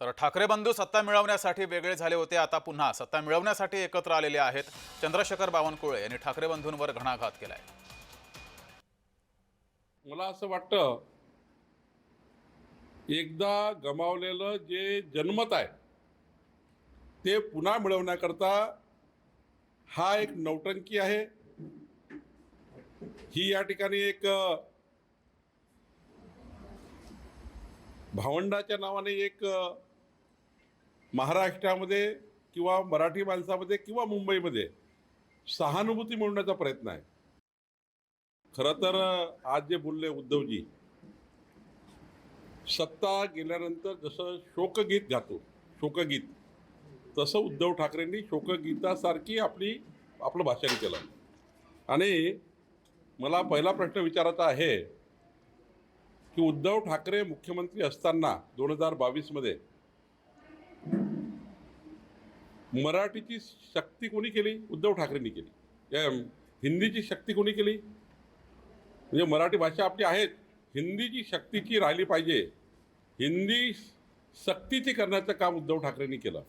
तर ठाकरे बंधू सत्ता मिळवण्यासाठी वेगळे झाले होते आता पुन्हा सत्ता मिळवण्यासाठी एकत्र आलेले आहेत चंद्रशेखर बावनकुळे यांनी ठाकरे बंधूंवर घणाघात केलाय. मला असं वाटतं एकदा गमावलेलं जे जन्मत आहे ते पुन्हा मिळवण्याकरता हा एक नौटंकी आहे. ही या ठिकाणी एक भावंडाच्या नावाने एक महाराष्ट्रामध्ये किंवा मराठी माणसामध्ये किंवा मुंबईमध्ये सहानुभूती मिळवण्याचा प्रयत्न आहे. खरं तर आज जे बोलले उद्धवजी सत्ता गेल्यानंतर जसं शोकगीत गातो शोकगीत तसं उद्धव ठाकरेंनी शोकगीतासारखी आपली आपलं भाषण केलं. आणि मला पहिला प्रश्न विचारायचा आहे की उद्धव ठाकरे मुख्यमंत्री असताना दोन हजार बावीसमध्ये मराठीची शक्ती कोणी केली? उद्धव ठाकरेंनी केली. या हिंदीची शक्ती कोणी केली? म्हणजे मराठी भाषा आपली आहेत. हिंदीची शक्तीची राहिली पाहिजे. हिंदी सक्तीची करण्याचं काम उद्धव ठाकरेंनी केलं.